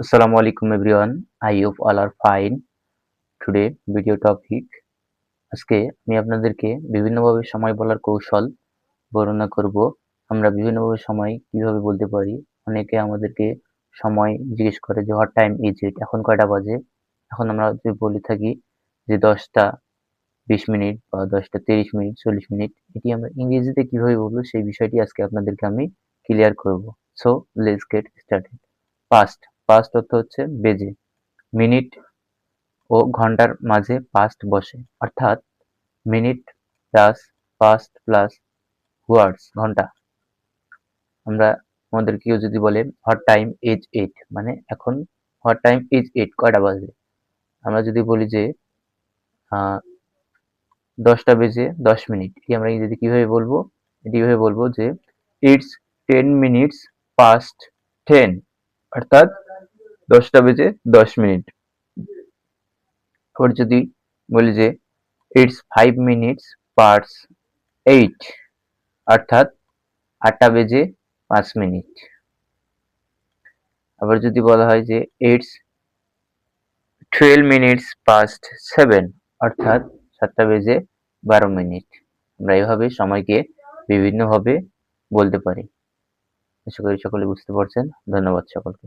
Assalamu alaikum, everyone. I hope all are fine. Today, video topic. আজকে আমি আপনাদেরকে বিভিন্নভাবে সময় বলার কৌশল বর্ণনা করব। আমরা বিভিন্নভাবে সময় কীভাবে বলতে পারি? অনেকে আমাদেরকে সময় জিজ্ঞেস করে যে হোয়াট টাইম ইজ ইট এখন কয়টা বাজে? এখন আমরা যদি বলে থাকি যে, দশটা বিশ মিনিট বা দশটা তিরিশ মিনিট, চল্লিশ মিনিট, এটি আমরা ইংরেজিতে কীভাবে বলব সেই বিষয়টি আজকে আপনাদেরকে আমি ক্লিয়ার করব। So let's get started past past অর্থ হচ্ছে বেজে। মিনিট ও ঘণ্টার মাঝে পাস্ট বসে। অর্থাৎ minute plus past plus words ঘণ্টা। আমরা আমাদের কেউ যদি বলে হট টাইম ইজ এইট মানে এখন হট টাইম ইজ এইট কয়টা বাজে আমরা যদি বলি যে দশটা বেজে দশ মিনিট, এটি আমরা ইংরেজিতে কীভাবে বলব? এটি কীভাবে বলব যে it's ten minutes past ten অর্থাৎ দশটা বেজে দশ মিনিট। আবার যদি বলি যে ইটস ফাইভ মিনিটস পার্স এইট অর্থাৎ আটটা বেজে পাঁচ মিনিট। আবার যদি বলা হয় যে it's twelve minutes past seven অর্থাৎ সাতটা বেজে বারো মিনিট। আমরা এভাবে সময়কে বিভিন্নভাবে বলতে পারি। আশা করি সকলে বুঝতে পারছেন। ধন্যবাদ সকলকে।